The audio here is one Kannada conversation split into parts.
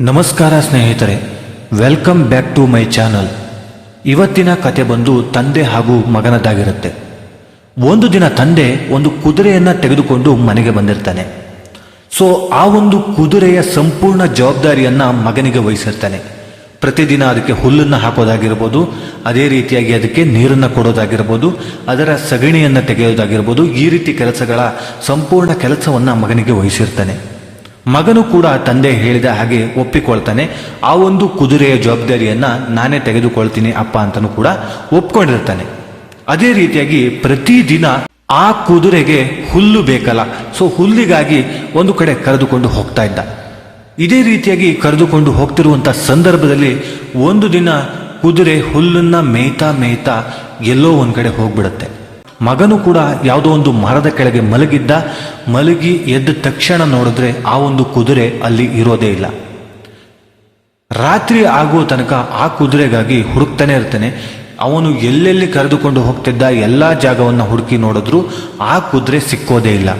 ನಮಸ್ಕಾರ ಸ್ನೇಹಿತರೆ welcome back to my channel ಇವತ್ತಿನ ಕತೆ ಬಂದು ತಂದೆ ಹಾಗೂ ಮಗನದ್ದಾಗಿರುತ್ತೆ ಒಂದು ದಿನ ತಂದೆ ಒಂದು ಕುದುರೆಯನ್ನು ತೆಗೆದುಕೊಂಡು ಮನೆಗೆ ಬಂದಿರ್ತಾನೆ. ಸೊ ಆ ಒಂದು ಕುದುರೆಯ ಸಂಪೂರ್ಣ ಜವಾಬ್ದಾರಿಯನ್ನು ಮಗನಿಗೆ ವಹಿಸಿರ್ತಾನೆ. ಪ್ರತಿದಿನ ಅದಕ್ಕೆ ಹುಲ್ಲನ್ನು ಹಾಕೋದಾಗಿರ್ಬೋದು, ಅದೇ ರೀತಿಯಾಗಿ ಅದಕ್ಕೆ ನೀರನ್ನು ಕೊಡೋದಾಗಿರ್ಬೋದು, ಅದರ ಸಗಣಿಯನ್ನು ತೆಗೆಯೋದಾಗಿರ್ಬೋದು, ಈ ರೀತಿ ಕೆಲಸಗಳ ಸಂಪೂರ್ಣ ಕೆಲಸವನ್ನು ಮಗನಿಗೆ ವಹಿಸಿರ್ತಾನೆ. ಮಗನು ಕೂಡ ತಂದೆ ಹೇಳಿದ ಹಾಗೆ ಒಪ್ಪಿಕೊಳ್ತಾನೆ. ಆ ಒಂದು ಕುದುರೆಯ ಜವಾಬ್ದಾರಿಯನ್ನ ನಾನೇ ತೆಗೆದುಕೊಳ್ತೀನಿ ಅಪ್ಪ ಅಂತಲೂ ಕೂಡ ಒಪ್ಕೊಂಡಿರ್ತಾನೆ. ಅದೇ ರೀತಿಯಾಗಿ ಪ್ರತಿದಿನ ಆ ಕುದುರೆಗೆ ಹುಲ್ಲು ಬೇಕಲ್ಲ. ಸೊ ಹುಲ್ಲಿಗಾಗಿ ಒಂದು ಕಡೆ ಕರೆದುಕೊಂಡು ಹೋಗ್ತಾ ಇದ್ದ. ಇದೇ ರೀತಿಯಾಗಿ ಕರೆದುಕೊಂಡು ಹೋಗ್ತಿರುವಂತ ಸಂದರ್ಭದಲ್ಲಿ ಒಂದು ದಿನ ಕುದುರೆ ಹುಲ್ಲನ್ನ ಮೇಯ್ತಾ ಮೇಯ್ತಾ ಎಲ್ಲೋ ಒಂದ್ ಕಡೆ ಹೋಗ್ಬಿಡುತ್ತೆ. ಮಗನು ಕೂಡ ಯಾವುದೋ ಒಂದು ಮರದ ಕೆಳಗೆ ಮಲಗಿದ್ದ, ಮಲಗಿ ಎದ್ದ ತಕ್ಷಣ ನೋಡಿದ್ರೆ ಆ ಒಂದು ಕುದುರೆ ಅಲ್ಲಿ ಇರೋದೇ ಇಲ್ಲ. ರಾತ್ರಿ ಆಗುವ ತನಕ ಆ ಕುದುರೆಗಾಗಿ ಹುಡುಕ್ತಾನೆ ಇರ್ತಾನೆ. ಅವನು ಎಲ್ಲೆಲ್ಲಿ ಕರೆದುಕೊಂಡು ಹೋಗ್ತಿದ್ದ, ಎಲ್ಲಾ ಜಾಗವನ್ನ ಹುಡುಕಿ ನೋಡಿದ್ರು ಆ ಕುದುರೆ ಸಿಕ್ಕೋದೇ ಇಲ್ಲ.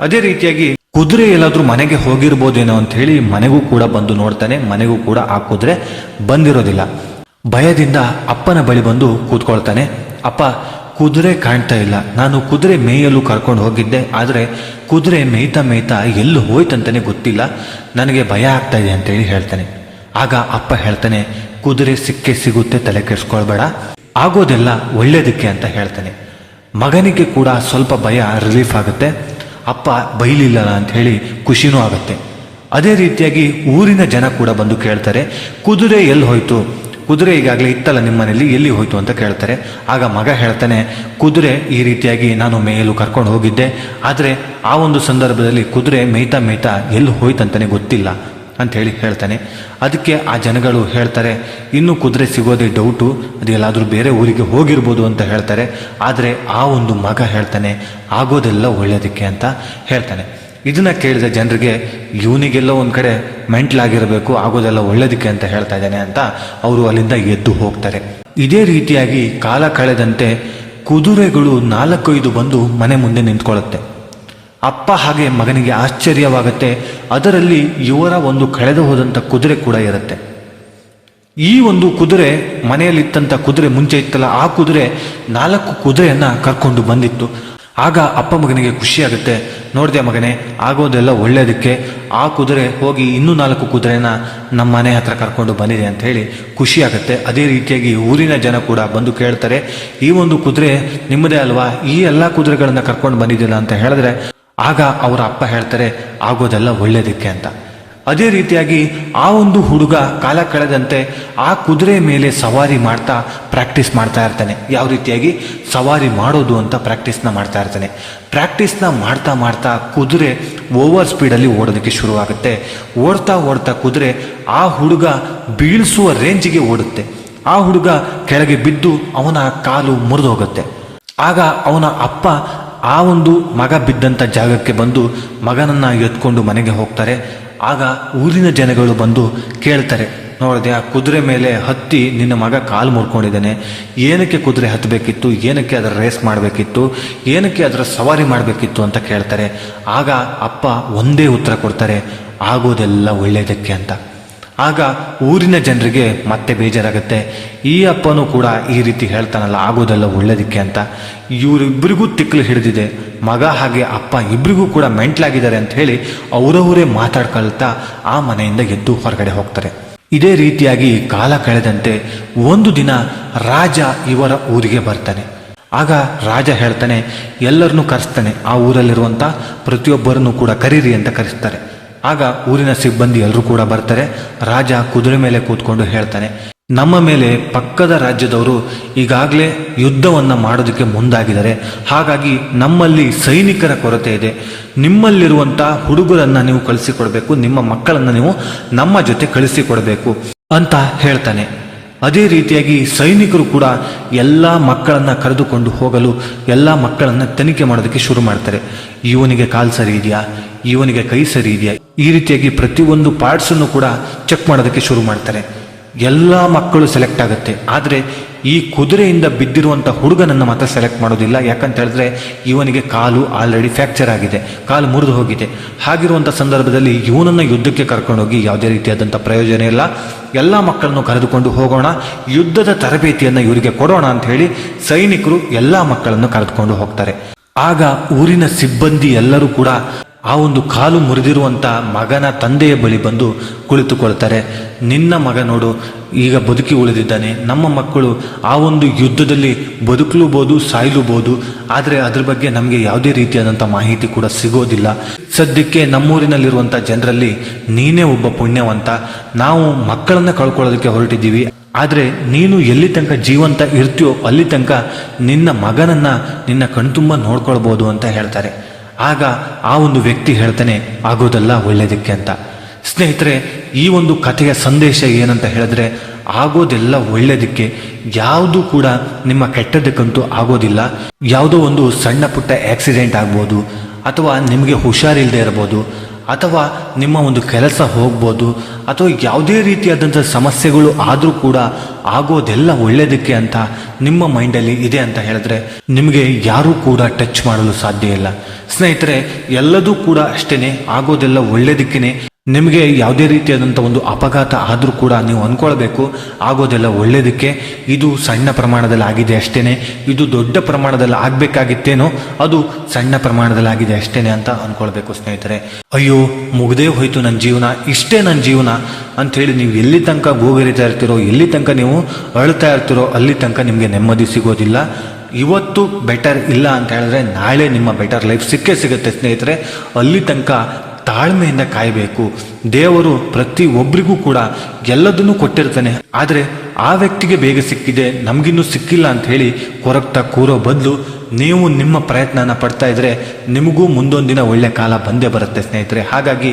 ಅದೇ ರೀತಿಯಾಗಿ ಕುದುರೆ ಎಲ್ಲಾದ್ರೂ ಮನೆಗೆ ಹೋಗಿರ್ಬೋದೇನೋ ಅಂತ ಹೇಳಿ ಮನೆಗೂ ಕೂಡ ಬಂದು ನೋಡ್ತಾನೆ, ಮನೆಗೂ ಕೂಡ ಆ ಕುದುರೆ ಬಂದಿರೋದಿಲ್ಲ. ಭಯದಿಂದ ಅಪ್ಪನ ಬಳಿ ಬಂದು ಕೂತ್ಕೊಳ್ತಾನೆ. ಅಪ್ಪ ಕುದುರೆ ಕಾಣ್ತಾ ಇಲ್ಲ. ನಾನು ಕುದುರೆ ಮೇಯಲು ಕರ್ಕೊಂಡು ಹೋಗಿದ್ದೆ. ಆದರೆ ಕುದುರೆ ಮೇಯ್ತಾ ಮೇಯ್ತಾ ಎಲ್ಲಿ ಹೋಯ್ತಂತಾನೆ ಗೊತ್ತಿಲ್ಲ. ನನಗೆ ಭಯ ಆಗ್ತಾ ಇದೆ ಅಂತೇಳಿ ಹೇಳ್ತಾನೆ. ಆಗ ಅಪ್ಪ ಹೇಳ್ತಾನೆ, ಕುದುರೆ ಸಿಕ್ಕೇ ಸಿಗುತ್ತೆ, ತಲೆ ಕೆಡಿಸ್ಕೊಳ್ಬೇಡ. ಆಗೋದೆಲ್ಲ ಒಳ್ಳೇದಕ್ಕೆ ಅಂತ ಹೇಳ್ತಾನೆ. ಮಗನಿಗೆ ಕೂಡ ಸ್ವಲ್ಪ ಭಯ ರಿಲೀಫ್ ಆಗುತ್ತೆ. ಅಪ್ಪ ಬೈಲಿಲ್ಲ ಅಂತ ಹೇಳಿ ಖುಷಿನೂ ಆಗುತ್ತೆ. ಅದೇ ರೀತಿಯಾಗಿ ಊರಿನ ಜನ ಕೂಡ ಬಂದು ಕೇಳ್ತಾರೆ, ಕುದುರೆ ಎಲ್ಲಿ ಹೋಯ್ತು? ಕುದುರೆ ಈಗಾಗಲೇ ಇತ್ತಲ್ಲ ನಿಮ್ಮ ಮನೇಲಿ ಎಲ್ಲಿ ಹೋಯಿತು ಅಂತ ಕೇಳ್ತಾರೆ. ಆಗ ಮಗ ಹೇಳ್ತಾನೆ, ಕುದುರೆ ಈ ರೀತಿಯಾಗಿ ನಾನು ಮೇಯಲು ಕರ್ಕೊಂಡು ಹೋಗಿದ್ದೆ. ಆದರೆ ಆ ಒಂದು ಸಂದರ್ಭದಲ್ಲಿ ಕುದುರೆ ಮೇಯ್ತಾ ಮೇಯ್ತಾ ಎಲ್ಲಿ ಹೋಯ್ತಂತಾನೆ ಗೊತ್ತಿಲ್ಲ ಅಂತ ಹೇಳಿ ಹೇಳ್ತಾನೆ. ಅದಕ್ಕೆ ಆ ಜನಗಳು ಹೇಳ್ತಾರೆ, ಇನ್ನೂ ಕುದುರೆ ಸಿಗೋದೇ ಡೌಟು ಅದೆಲ್ಲಾದರೂ ಬೇರೆ ಊರಿಗೆ ಹೋಗಿರ್ಬೋದು ಅಂತ ಹೇಳ್ತಾರೆ. ಆದರೆ ಆ ಒಂದು ಮಗ ಹೇಳ್ತಾನೆ, ಆಗೋದೆಲ್ಲ ಒಳ್ಳೆಯದಕ್ಕೆ ಅಂತ ಹೇಳ್ತಾನೆ. ಇದನ್ನ ಕೇಳಿದ ಜನರಿಗೆ ಇವನಿಗೆಲ್ಲೋ ಒಂದು ಕಡೆ ಮೆಂಟ್ಲಾಗಿರಬೇಕು, ಆಗೋದೆಲ್ಲ ಒಳ್ಳೇದಕ್ಕೆ ಅಂತ ಹೇಳ್ತಾ ಇದ್ದಾನೆ ಅಂತ ಅವರು ಅಲ್ಲಿಂದ ಎದ್ದು ಹೋಗ್ತಾರೆ. ಇದೇ ರೀತಿಯಾಗಿ ಕಾಲ ಕಳೆದಂತೆ ಕುದುರೆಗಳು ನಾಲ್ಕೈದು ಬಂದು ಮನೆ ಮುಂದೆ ನಿಂತ್ಕೊಳ್ಳುತ್ತೆ. ಅಪ್ಪ ಹಾಗೆ ಮಗನಿಗೆ ಆಶ್ಚರ್ಯವಾಗುತ್ತೆ, ಅದರಲ್ಲಿ ಇವರ ಒಂದು ಕಳೆದು ಹೋದಂಥ ಕುದುರೆ ಕೂಡ ಇರುತ್ತೆ. ಈ ಒಂದು ಕುದುರೆ ಮನೆಯಲ್ಲಿತ್ತಂಥ ಕುದುರೆ ಮುಂಚೆ ಇತ್ತಲ್ಲ, ಆ ಕುದುರೆ ನಾಲ್ಕು ಕುದುರೆಯನ್ನು ಕರ್ಕೊಂಡು ಬಂದಿತ್ತು. ಆಗ ಅಪ್ಪ ಮಗನಿಗೆ ಖುಷಿಯಾಗುತ್ತೆ. ನೋಡಿದೆ ಮಗನೇ, ಆಗೋದೆಲ್ಲ ಒಳ್ಳೆಯದಕ್ಕೆ ಆ ಕುದುರೆ ಹೋಗಿ ಇನ್ನೂ ನಾಲ್ಕು ಕುದುರೆನ ನಮ್ಮ ಮನೆ ಹತ್ರ ಕರ್ಕೊಂಡು ಬಂದಿದೆ ಅಂತ ಹೇಳಿ ಖುಷಿಯಾಗುತ್ತೆ. ಅದೇ ರೀತಿಯಾಗಿ ಊರಿನ ಜನ ಕೂಡ ಬಂದು ಕೇಳ್ತಾರೆ, ಈ ಒಂದು ಕುದುರೆ ನಿಮ್ಮದೇ ಅಲ್ವಾ? ಈ ಎಲ್ಲ ಕುದುರೆಗಳನ್ನ ಕರ್ಕೊಂಡು ಬಂದಿದ್ದಿಲ್ಲ ಅಂತ ಹೇಳಿದ್ರೆ, ಆಗ ಅವರ ಅಪ್ಪ ಹೇಳ್ತಾರೆ, ಆಗೋದೆಲ್ಲ ಒಳ್ಳೇದಕ್ಕೆ ಅಂತ. ಅದೇ ರೀತಿಯಾಗಿ ಆ ಒಂದು ಹುಡುಗ ಕಾಲ ಕಳೆದಂತೆ ಆ ಕುದುರೆ ಮೇಲೆ ಸವಾರಿ ಮಾಡ್ತಾ ಪ್ರಾಕ್ಟೀಸ್ ಮಾಡ್ತಾ ಇರ್ತಾನೆ. ಯಾವ ರೀತಿಯಾಗಿ? ಸವಾರಿ ಮಾಡೋದು ಅಂತ ಪ್ರಾಕ್ಟೀಸ್ನ ಮಾಡ್ತಾ ಇರ್ತಾನೆ. ಪ್ರಾಕ್ಟೀಸ್ನ ಮಾಡ್ತಾ ಮಾಡ್ತಾ ಕುದುರೆ ಓವರ್ ಸ್ಪೀಡಲ್ಲಿ ಓಡೋದಕ್ಕೆ ಶುರುವಾಗುತ್ತೆ. ಓಡ್ತಾ ಓಡ್ತಾ ಕುದುರೆ ಆ ಹುಡುಗ ಬೀಳಿಸುವ ರೇಂಜಿಗೆ ಓಡುತ್ತೆ. ಆ ಹುಡುಗ ಕೆಳಗೆ ಬಿದ್ದು ಅವನ ಕಾಲು ಮುರಿದು ಹೋಗುತ್ತೆ. ಆಗ ಅವನ ಅಪ್ಪ ಆ ಒಂದು ಮಗ ಬಿದ್ದಂಥ ಜಾಗಕ್ಕೆ ಬಂದು ಮಗನನ್ನು ಎತ್ಕೊಂಡು ಮನೆಗೆ ಹೋಗ್ತಾರೆ. ಆಗ ಊರಿನ ಜನಗಳು ಬಂದು ಕೇಳ್ತಾರೆ, ನೋಡಿದೆ ಆ ಕುದುರೆ ಮೇಲೆ ಹತ್ತಿ ನಿನ್ನ ಮಗ ಕಾಲು ಮುರ್ಕೊಂಡಿದ್ದಾನೆ. ಏನಕ್ಕೆ ಕುದುರೆ ಹತ್ತಬೇಕಿತ್ತು ಏನಕ್ಕೆ ಅದರ ರೇಸ್ ಮಾಡಬೇಕಿತ್ತು? ಏನಕ್ಕೆ ಅದರ ಸವಾರಿ ಮಾಡಬೇಕಿತ್ತು ಅಂತ ಕೇಳ್ತಾರೆ. ಆಗ ಅಪ್ಪ ಒಂದೇ ಉತ್ತರ ಕೊಡ್ತಾರೆ, ಆಗೋದೆಲ್ಲ ಒಳ್ಳೆಯದಕ್ಕೆ ಅಂತ. ಆಗ ಊರಿನ ಜನರಿಗೆ ಮತ್ತೆ ಬೇಜಾರಾಗುತ್ತೆ. ಈ ಅಪ್ಪನೂ ಕೂಡ ಈ ರೀತಿ ಹೇಳ್ತಾನಲ್ಲ, ಆಗೋದಲ್ಲ ಒಳ್ಳೇದಕ್ಕೆ ಅಂತ. ಇವರಿಬ್ಬರಿಗೂ ತಿಕ್ಕಲು ಹಿಡಿದಿದೆ. ಮಗ ಹಾಗೆ ಅಪ್ಪ ಇಬ್ಬರಿಗೂ ಕೂಡ ಮೆಂಟ್ಲಾಗಿದ್ದಾರೆ ಅಂತ ಹೇಳಿ ಅವರವರೇ ಮಾತಾಡ್ಕೊಳ್ತಾ ಆ ಮನೆಯಿಂದ ಎದ್ದು ಹೊರಗಡೆ ಹೋಗ್ತಾರೆ. ಇದೇ ರೀತಿಯಾಗಿ ಕಾಲ ಕಳೆದಂತೆ ಒಂದು ದಿನ ರಾಜ ಇವರ ಊರಿಗೆ ಬರ್ತಾನೆ. ಆಗ ರಾಜ ಹೇಳ್ತಾನೆ, ಎಲ್ಲರನ್ನೂ ಕರೆಸ್ತಾನೆ. ಆ ಊರಲ್ಲಿರುವಂಥ ಪ್ರತಿಯೊಬ್ಬರನ್ನು ಕೂಡ ಕರೀರಿ ಅಂತ ಕರೆಸ್ತಾರೆ. ಆಗ ಊರಿನ ಸಿಬ್ಬಂದಿ ಎಲ್ಲರೂ ಕೂಡ ಬರ್ತಾರೆ. ರಾಜ ಕುದುರೆ ಮೇಲೆ ಕೂತ್ಕೊಂಡು ಹೇಳ್ತಾನೆ, ನಮ್ಮ ಮೇಲೆ ಪಕ್ಕದ ರಾಜ್ಯದವರು ಈಗಾಗಲೇ ಯುದ್ಧವನ್ನು ಮಾಡೋದಕ್ಕೆ ಮುಂದಾಗಿದ್ದಾರೆ. ಹಾಗಾಗಿ ನಮ್ಮಲ್ಲಿ ಸೈನಿಕರ ಕೊರತೆ ಇದೆ. ನಿಮ್ಮಲ್ಲಿರುವಂಥ ಹುಡುಗರನ್ನ ನೀವು ಕಳಿಸಿಕೊಡಬೇಕು, ನಿಮ್ಮ ಮಕ್ಕಳನ್ನ ನೀವು ನಮ್ಮ ಜೊತೆ ಕಳಿಸಿಕೊಡಬೇಕು, ಅಂತ ಹೇಳ್ತಾನೆ. ಅದೇ ರೀತಿಯಾಗಿ ಸೈನಿಕರು ಕೂಡ ಎಲ್ಲ ಮಕ್ಕಳನ್ನ ಕರೆದುಕೊಂಡು ಹೋಗಲು, ಎಲ್ಲ ಮಕ್ಕಳನ್ನ ತನಿಖೆ ಮಾಡೋದಕ್ಕೆ ಶುರು ಮಾಡ್ತಾರೆ. ಇವನಿಗೆ ಕಾಲು ಸರಿ ಇದೆಯಾ? ಇವನಿಗೆ ಕೈ ಸರಿ ಇದೆಯಾ? ಈ ರೀತಿಯಾಗಿ ಪ್ರತಿಯೊಂದು ಪಾರ್ಟ್ಸನ್ನು ಕೂಡ ಚೆಕ್ ಮಾಡೋದಕ್ಕೆ ಶುರು ಮಾಡ್ತಾರೆ. ಎಲ್ಲ ಮಕ್ಕಳು ಸೆಲೆಕ್ಟ್ ಆಗುತ್ತೆ. ಆದರೆ ಈ ಕುದುರೆಯಿಂದ ಬಿದ್ದಿರುವಂಥ ಹುಡುಗನನ್ನು ಮಾತ್ರ ಸೆಲೆಕ್ಟ್ ಮಾಡೋದಿಲ್ಲ. ಯಾಕಂತ ಹೇಳಿದ್ರೆ ಇವನಿಗೆ ಕಾಲು ಆಲ್ರೆಡಿ ಫ್ರ್ಯಾಕ್ಚರ್ ಆಗಿದೆ. ಕಾಲು ಮುರಿದು ಹೋಗಿದೆ. ಹಾಗಿರುವಂಥ ಸಂದರ್ಭದಲ್ಲಿ ಇವನನ್ನು ಯುದ್ಧಕ್ಕೆ ಕರ್ಕೊಂಡೋಗಿ ಯಾವುದೇ ರೀತಿಯಾದಂಥ ಪ್ರಯೋಜನ ಇಲ್ಲ. ಎಲ್ಲ ಮಕ್ಕಳನ್ನು ಕರೆದುಕೊಂಡು ಹೋಗೋಣ. ಯುದ್ಧದ ತರಬೇತಿಯನ್ನು ಇವರಿಗೆ ಕೊಡೋಣ ಅಂತ ಹೇಳಿ ಸೈನಿಕರು ಎಲ್ಲ ಮಕ್ಕಳನ್ನು ಕರೆದುಕೊಂಡು ಹೋಗ್ತಾರೆ. ಆಗ ಊರಿನ ಸಿಬ್ಬಂದಿ ಎಲ್ಲರೂ ಕೂಡ ಆ ಒಂದು ಕಾಲು ಮುರಿದಿರುವಂತ ಮಗನ ತಂದೆಯ ಬಳಿ ಬಂದು ಕುಳಿತುಕೊಳ್ತಾರೆ. ನಿನ್ನ ಮಗ ನೋಡು, ಈಗ ಬದುಕಿ ಉಳಿದಿದ್ದಾನೆ. ನಮ್ಮ ಮಕ್ಕಳು ಆ ಒಂದು ಯುದ್ಧದಲ್ಲಿ ಬದುಕಲೂಬಹುದು ಸಾಯಲೂಬಹುದು ಆದರೆ ಅದ್ರ ಬಗ್ಗೆ ನಮಗೆ ಯಾವುದೇ ರೀತಿಯಾದಂಥ ಮಾಹಿತಿ ಕೂಡ ಸಿಗೋದಿಲ್ಲ. ಸದ್ಯಕ್ಕೆ ನಮ್ಮೂರಿನಲ್ಲಿರುವಂಥ ಜನರಲ್ಲಿ ನೀನೇ ಒಬ್ಬ ಪುಣ್ಯವಂತ. ನಾವು ಮಕ್ಕಳನ್ನು ಕಳ್ಕೊಳ್ಳೋದಕ್ಕೆ ಹೊರಟಿದ್ದೀವಿ. ಆದರೆ ನೀನು ಎಲ್ಲಿ ತನಕ ಜೀವಂತ ಇರ್ತೀಯೋ ಅಲ್ಲಿ ತನಕ ನಿನ್ನ ಮಗನನ್ನು ನಿನ್ನ ಕಣ್ತುಂಬ ನೋಡ್ಕೊಳ್ಬೋದು ಅಂತ ಹೇಳ್ತಾರೆ. ಆಗ ಆ ಒಂದು ವ್ಯಕ್ತಿ ಹೇಳ್ತಾನೆ, ಆಗೋದಲ್ಲ ಒಳ್ಳೇದಕ್ಕೆ ಅಂತ. ಸ್ನೇಹಿತರೆ, ಈ ಒಂದು ಕಥೆಯ ಸಂದೇಶ ಏನಂತ ಹೇಳಿದ್ರೆ, ಆಗೋದೆಲ್ಲ ಒಳ್ಳೇದಕ್ಕೆ ಯಾವುದು ಕೂಡ ನಿಮ್ಮ ಕೆಟ್ಟದಕ್ಕಂತೂ ಆಗೋದಿಲ್ಲ. ಯಾವುದೋ ಒಂದು ಸಣ್ಣ ಪುಟ್ಟ ಆಕ್ಸಿಡೆಂಟ್ ಆಗ್ಬೋದು, ಅಥವಾ ನಿಮಗೆ ಹುಷಾರಿಲ್ಲದೆ ಇರ್ಬೋದು. ಅಥವಾ ನಿಮ್ಮ ಒಂದು ಕೆಲಸ ಹೋಗ್ಬೋದು, ಅಥವಾ ಯಾವುದೇ ರೀತಿಯಾದಂಥ ಸಮಸ್ಯೆಗಳು ಆದರೂ ಕೂಡ ಆಗೋದೆಲ್ಲ ಒಳ್ಳೆಯದಕ್ಕೆ ಅಂತ ನಿಮ್ಮ ಮೈಂಡಲ್ಲಿ ಇದೆ ಅಂತ ಹೇಳಿದ್ರೆ ನಿಮಗೆ ಯಾರೂ ಕೂಡ ಟಚ್ ಮಾಡಲು ಸಾಧ್ಯ ಇಲ್ಲ. ಸ್ನೇಹಿತರೆ, ಎಲ್ಲದೂ ಕೂಡ ಅಷ್ಟೇ ಆಗೋದೆಲ್ಲ ಒಳ್ಳೇದಕ್ಕೇನೆ. ನಿಮಗೆ ಯಾವುದೇ ರೀತಿಯಾದಂಥ ಒಂದು ಅಪಘಾತ ಆದರೂ ಕೂಡ ನೀವು ಅಂದ್ಕೊಳ್ಬೇಕು. ಆಗೋದೆಲ್ಲ ಒಳ್ಳೇದಕ್ಕೆ. ಇದು ಸಣ್ಣ ಪ್ರಮಾಣದಲ್ಲಿ ಆಗಿದೆ ಅಷ್ಟೇ ಇದು ದೊಡ್ಡ ಪ್ರಮಾಣದಲ್ಲಿ ಆಗಬೇಕಾಗಿತ್ತೇನೋ ಅದು ಸಣ್ಣ ಪ್ರಮಾಣದಲ್ಲಿ ಆಗಿದೆ ಅಷ್ಟೇ ಅಂತ ಅಂದ್ಕೊಳ್ಬೇಕು ಸ್ನೇಹಿತರೆ. ಅಯ್ಯೋ, ಮುಗದೇ ಹೋಯಿತು ನನ್ನ ಜೀವನ. ಇಷ್ಟೇ ನನ್ನ ಜೀವನ. ಅಂಥೇಳಿ ನೀವು ಎಲ್ಲಿ ತನಕ ಗೋಗರಿತಾ ಇರ್ತೀರೋ, ಎಲ್ಲಿ ತನಕ ನೀವು ಅಳ್ತಾ ಇರ್ತೀರೋ, ಅಲ್ಲಿ ತನಕ ನಿಮಗೆ ನೆಮ್ಮದಿ ಸಿಗೋದಿಲ್ಲ. ಇವತ್ತು ಬೆಟರ್ ಇಲ್ಲ ಅಂತ ಹೇಳಿದ್ರೆ ನಾಳೆ ನಿಮ್ಮ ಬೆಟರ್ ಲೈಫ್ ಸಿಕ್ಕೇ ಸಿಗುತ್ತೆ ಸ್ನೇಹಿತರೆ. ಅಲ್ಲಿ ತನಕ ತಾಳ್ಮೆಯಿಂದ ಕಾಯಬೇಕು. ದೇವರು ಪ್ರತಿ ಒಬ್ಬರಿಗೂ ಕೂಡ ಎಲ್ಲದನ್ನೂ ಕೊಟ್ಟಿರ್ತಾನೆ. ಆದರೆ ಆ ವ್ಯಕ್ತಿಗೆ ಬೇಗ ಸಿಕ್ಕಿದೆ, ನಮಗಿನ್ನೂ ಸಿಕ್ಕಿಲ್ಲ ಅಂತ ಹೇಳಿ ಕೊರಗ್ತಾ ಕೂರೋ ಬದಲು ನೀವು ನಿಮ್ಮ ಪ್ರಯತ್ನನ ಪಡ್ತಾ ಇದ್ರೆ ನಿಮಗೂ ಮುಂದೊಂದಿನ ಒಳ್ಳೆ ಕಾಲ ಬಂದೇ ಬರುತ್ತೆ, ಸ್ನೇಹಿತರೆ. ಹಾಗಾಗಿ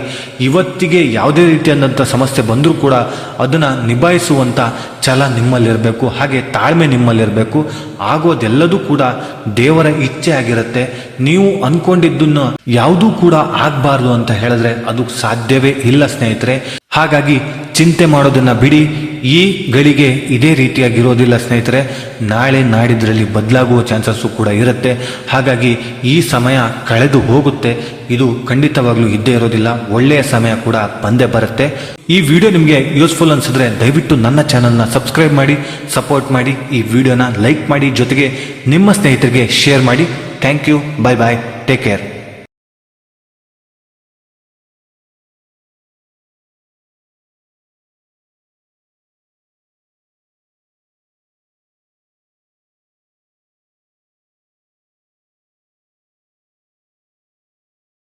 ಇವತ್ತಿಗೆ ಯಾವುದೇ ರೀತಿಯಾದಂಥ ಸಮಸ್ಯೆ ಬಂದರೂ ಕೂಡ ಅದನ್ನು ನಿಭಾಯಿಸುವಂಥ ಛಲ ನಿಮ್ಮಲ್ಲಿರಬೇಕು, ಹಾಗೆ ತಾಳ್ಮೆ ನಿಮ್ಮಲ್ಲಿರಬೇಕು. ಆಗೋದೆಲ್ಲದೂ ಕೂಡ ದೇವರ ಇಚ್ಛೆ ಆಗಿರುತ್ತೆ. ನೀವು ಅಂದ್ಕೊಂಡಿದ್ದನ್ನು ಯಾವುದೂ ಕೂಡ ಆಗಬಾರ್ದು ಅಂತ ಹೇಳಿದ್ರೆ ಅದು ಸಾಧ್ಯವೇ ಇಲ್ಲ, ಸ್ನೇಹಿತರೆ. ಹಾಗಾಗಿ ಚಿಂತೆ ಮಾಡೋದನ್ನ ಬಿಡಿ. ಈ ಗಳಿಗೆ ಇದೇ ರೀತಿಯಾಗಿರೋದಿಲ್ಲ ಸ್ನೇಹಿತರೆ. ನಾಳೆ ನಾಡಿದ್ರಲ್ಲಿ ಬದಲಾಗುವ ಚಾನ್ಸಸ್ಸು ಕೂಡ ಇರುತ್ತೆ. ಹಾಗಾಗಿ ಈ ಸಮಯ ಕಳೆದು ಹೋಗುತ್ತೆ. ಇದು ಖಂಡಿತವಾಗ್ಲೂ ಇದ್ದೇ ಇರೋದಿಲ್ಲ. ಒಳ್ಳೆಯ ಸಮಯ ಕೂಡ ಬಂದೇ ಬರುತ್ತೆ. ಈ ವಿಡಿಯೋ ನಿಮಗೆ ಯೂಸ್ಫುಲ್ ಅನ್ಸಿದ್ರೆ ದಯವಿಟ್ಟು ನನ್ನ ಚಾನಲ್ನ ಸಬ್ಸ್ಕ್ರೈಬ್ ಮಾಡಿ, ಸಪೋರ್ಟ್ ಮಾಡಿ, ಈ ವಿಡಿಯೋನ ಲೈಕ್ ಮಾಡಿ, ಜೊತೆಗೆ ನಿಮ್ಮ ಸ್ನೇಹಿತರಿಗೆ ಶೇರ್ ಮಾಡಿ. Thank you. Bye bye. Take care.